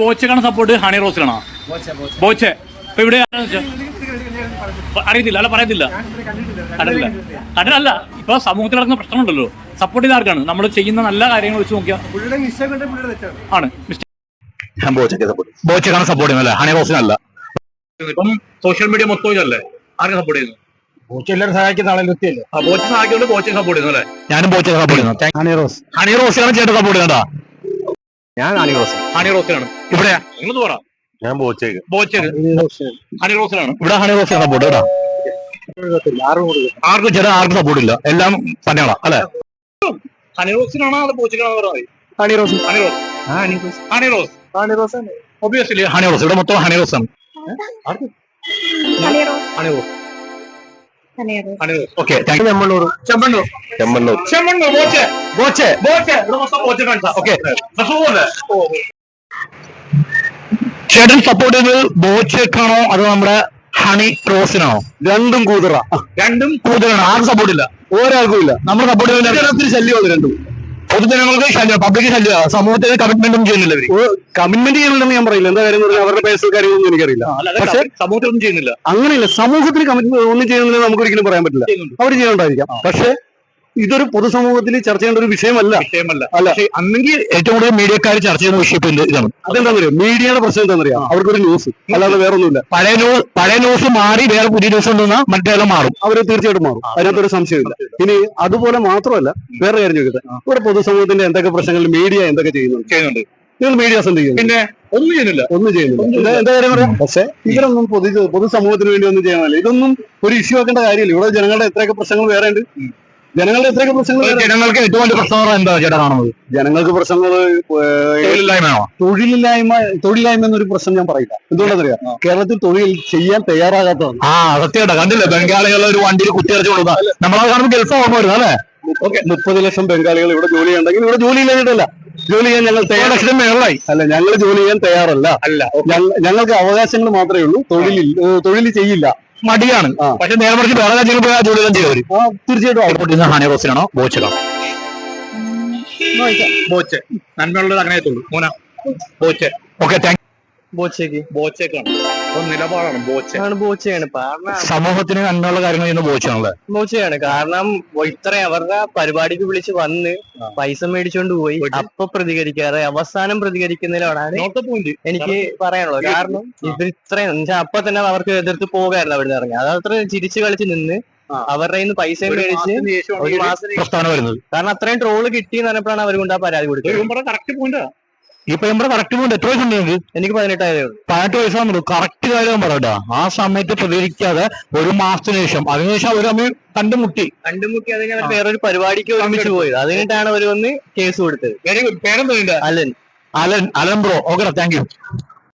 ബോച്ചക്കാണ് support Honey റോസിലാണോ? ബോച്ചെ ഇപ്പൊ ഇവിടെ അറിയത്തില്ല അല്ല പറയത്തില്ല. കണ്ടില്ല കണ്ടില്ല ഇപ്പൊ സമൂഹത്തിൽ നടക്കുന്ന പ്രശ്നമുണ്ടല്ലോ. സപ്പോർട്ട് ചെയ്ത ആർക്കാണ്? നമ്മൾ ചെയ്യുന്ന നല്ല കാര്യങ്ങൾ വെച്ച് നോക്കിയാൽ ആണ്. മിസ്റ്റർ ഞാൻ ബോച്ചയ്ക്ക് സപ്പോർട്ട് ബോച്ചക്കാണ് സപ്പോർട്ട് ചെയ്യുന്നത് അല്ലേ? ഹണി റോസിനല്ല. ഇപ്പം സോഷ്യൽ മീഡിയ മൊത്തം ഇതല്ലേ? ആർക്കാണ് സപ്പോർട്ട് ചെയ്യുന്നത്? ഞാനും ബോച്ചെ സപ്പോർട്ട് ചെയ്യുന്നു. ഹണി റോസ്. ഹണി റോസിനാണ് ചേട്ടൻ സപ്പോർട്ട് ചെയ്യുന്നതാ ഞാൻ ഹണി റോസ് ഹണി റോസിനാണ് ഇവിടെ നിങ്ങൾ പറ ഞാൻ ബോച്ചേക്ക്. ബോച്ചേക്ക്. ഹണി റോസിനാണ് ഇവിടെ ഹണി റോസിനാണ് സപ്പോർട്ട് കേട്ടോ ആർക്കും ചേട്ടാ ആർക്കും സപ്പോർട്ട് ഇല്ല. എല്ലാം തന്നെയാണോ അല്ലെ? ഹണി റോസിനാണോ അത് ബോച്ചക്കാണോ പറയുന്നത് ഹണി റോസ് ഹണി റോസ്. ഹണി റോസ്. ഹണി റോസ്. ഹണി റോസ് ഒബിയസ്ലി ഹണി റോസ്. ഇവിടെ മൊത്തം ഹണി റോസ് ആണ്. Honey okay thank you Chemmanur. Chemmanur. Chemmanur. Chemmanur Boche Boche Boche ഇവിടെ മൊത്തം ബോച്ചെ കാണിച്ചാ ഓക്കെ ചേട്ടൻ സപ്പോർട്ട് ചെയ്തത് ബോച്ചക്കാണോ അതോ നമ്മുടെ ഹണി റോസിനാണോ രണ്ടും കൂതറ. രണ്ടും കൂതറാണ്. ആരും സപ്പോർട്ട് ഇല്ല. ഒരാൾക്കും ഇല്ല. നമ്മൾ സപ്പോർട്ട് ചെയ്യുന്ന ശല്യമാണ് രണ്ടും. പൊതുജനങ്ങൾക്ക് ശല്യം പബ്ലിക് ശല്യം സമൂഹത്തിന് കമ്മിറ്റ്മെന്റും ചെയ്യുന്നില്ല ഇവർ. കമ്മിറ്റ്മെന്റ് ചെയ്യുന്നുണ്ടെന്ന് ഞാൻ പറയില്ല. എന്താ കാര്യം പറഞ്ഞാൽ അവരുടെ പേഴ്സണൽ കാര്യങ്ങളൊന്നും എനിക്കറിയില്ല. പക്ഷേ സമൂഹത്തിലൊന്നും ചെയ്യുന്നില്ല. അങ്ങനെയില്ല സമൂഹത്തിന് കമ്മിറ്റ്മെന്റ് ഒന്നും ചെയ്യുന്നില്ല നമുക്ക് ഒരിക്കലും പറയാൻ പറ്റില്ല. അവർ ചെയ്യണ്ടായിരിക്കാം പക്ഷേ ഇതൊരു പൊതുസമൂഹത്തിൽ ചർച്ച ചെയ്യേണ്ട ഒരു വിഷയമല്ല. വിഷയമല്ല. അല്ല. അന്നെങ്കിൽ ഏറ്റവും കൂടുതൽ മീഡിയക്കാർ ചർച്ച ചെയ്യുന്ന വിഷയം ഇതാണ്? അതെന്താണെന്നറിയോ മീഡിയയുടെ പ്രശ്നം എന്താണെന്നറിയാം അവർക്കൊരു ന്യൂസ് അല്ലാതെ വേറെ ഒന്നുമില്ല പഴയ ന്യൂസ് പഴയ ന്യൂസ് മാറി വേറെ പുതിയ ന്യൂസ് ഉണ്ടെന്നാൽ മറ്റേതെല്ലാം മാറും. അവർ തീർച്ചയായിട്ടും മാറും. അതിനകത്തൊരു സംശയമില്ല. ഇനി അതുപോലെ മാത്രമല്ല വേറെ കാര്യം ചോദിക്കട്ടെ? ഇവിടെ പൊതുസമൂഹത്തിന്റെ എന്തൊക്കെ പ്രശ്നങ്ങൾ മീഡിയ എന്തൊക്കെ ചെയ്യുന്നുണ്ട്? ചെയ്യുന്നുണ്ട്. നിങ്ങൾ മീഡിയ ചെയ്യുന്നു പിന്നെ ഒന്നും ചെയ്യുന്നില്ല. ഒന്നും ചെയ്യുന്നില്ല. എന്താ കാര്യം പറയാം? പക്ഷെ ഇവരൊന്നും പൊതു പൊതുസമൂഹത്തിന് വേണ്ടി ഒന്നും ചെയ്യാനല്ല ഇതൊന്നും ഒരു ഇഷ്യൂ ആക്കേണ്ട കാര്യമില്ല. ഇവിടെ ജനങ്ങളുടെ എത്രയൊക്കെ പ്രശ്നങ്ങൾ വേറെ ഉണ്ട്. ജനങ്ങളുടെ എത്രയൊക്കെ പ്രശ്നങ്ങൾ ജനങ്ങൾക്ക് ഏറ്റവും വലിയ പ്രശ്നം എന്താ ചേട്ടാ കാണുന്നത്? ജനങ്ങൾക്ക് പ്രശ്നങ്ങൾ തൊഴിലില്ലായ്മയാണോ? തൊഴിലില്ലായ്മ തൊഴിലില്ലായ്മ എന്നൊരു പ്രശ്നം ഞാൻ പറയില്ല. എന്തുകൊണ്ടെന്നറിയാം കേരളത്തിൽ തൊഴിൽ ചെയ്യാൻ തയ്യാറാകാത്തതാണ്. ആ സത്യമായിട്ടാ കണ്ടില്ലേ? ബംഗാളികളെ ഒരു വണ്ടിയിൽ കുത്തിയറച്ചു കൊടുക്കാം നമ്മളത് കാണുമ്പോൾ ഗൾഫ് ഓർമ്മ വരുന്നത് അല്ലേ? ഓക്കെ മുപ്പത് ലക്ഷം ബംഗാളികൾ ഇവിടെ ജോലി ഉണ്ടെങ്കിൽ ഇവിടെ ജോലി ഇല്ലാതിട്ടല്ല ജോലി ചെയ്യാൻ ഞങ്ങൾ ലക്ഷം മേളായി അല്ല ഞങ്ങൾ ജോലി ചെയ്യാൻ തയ്യാറല്ല. അല്ല ഞങ്ങ- ഞങ്ങൾക്ക് അവകാശങ്ങൾ മാത്രമേ ഉള്ളൂ. തൊഴിലിൽ തൊഴിൽ ചെയ്യില്ല. മടിയാണ്. പക്ഷെ നേരെ മറിച്ച് വേറെ രാജ്യങ്ങൾ പോയി ആ ജോലിയെല്ലാം ചെയ്തവര്. തീർച്ചയായിട്ടും ഹാനി സപ്പോർട്ട് ചെയ്യുന്ന ഹണി റോസിനാണോ ബോച്ചക്കാണോ ബോച്ചെ നന്മയുള്ളത് അങ്ങനെ എത്തുള്ളൂ മോന ബോച്ചെ ഓക്കെ താങ്ക് ബോച്ചേക്ക്. ബോച്ചേക്കാണ് നിലപാടാണ് ബോച്ചയാണ്. സമൂഹത്തിന് കണ്ടുള്ള കാര്യങ്ങൾ ചെയ്യുന്ന ബോച്ചയാണ്. കാരണം ഇത്ര അവരുടെ പരിപാടിക്ക് വിളിച്ച് വന്ന് പൈസ മേടിച്ചോണ്ട് പോയി. അപ്പൊ പ്രതികരിക്കാതെ അവസാനം പ്രതികരിക്കുന്നതിലാണ് എനിക്ക് പറയാനുള്ളത്. കാരണം ഇവർ ഇത്രയും അപ്പൊ തന്നെ അവർക്ക് എതിർത്ത് പോകായിരുന്നു അവിടെ ഇറങ്ങി. അത് അത്ര ചിരിച്ചു കളിച്ച് നിന്ന്. അവരുടെ കയ്യിൽ നിന്ന് പൈസ മേടിച്ച് ഒരു മാസം കാരണം അത്രയും ട്രോൾ കിട്ടി എന്ന് പറഞ്ഞപ്പോഴാണ് അവർ കൊണ്ട് ആ പരാതി കൊടുത്തത്. കറക്റ്റ് നമ്മുടെ കറക്റ്റ് പോയിന്റ് എത്ര വയസ്സുണ്ട് നിങ്ങൾക്ക് എനിക്ക് പതിനെട്ടായതേ ഉള്ളൂ. പതിനെട്ട് വയസ്സാകുമ്പോൾ കറക്റ്റ് കാര്യം പറയട്ടാ. ആ സമയത്ത് പ്രതികരിക്കാതെ ഒരു മാസത്തിന് ശേഷം അതിനുശേഷം അവർ തമ്മിൽ കണ്ടുമുട്ടി. കണ്ടുമുട്ടി അത് അവർ വേറൊരു പരിപാടിക്ക് ഒരുമിച്ച് പോയത്. അതിനിട്ടാണ് അവർ വന്ന് കേസ് കൊടുത്തത്. വെരി ഗുഡ് പേരെന്താ Alan Alan. Alan. Bro okay thank you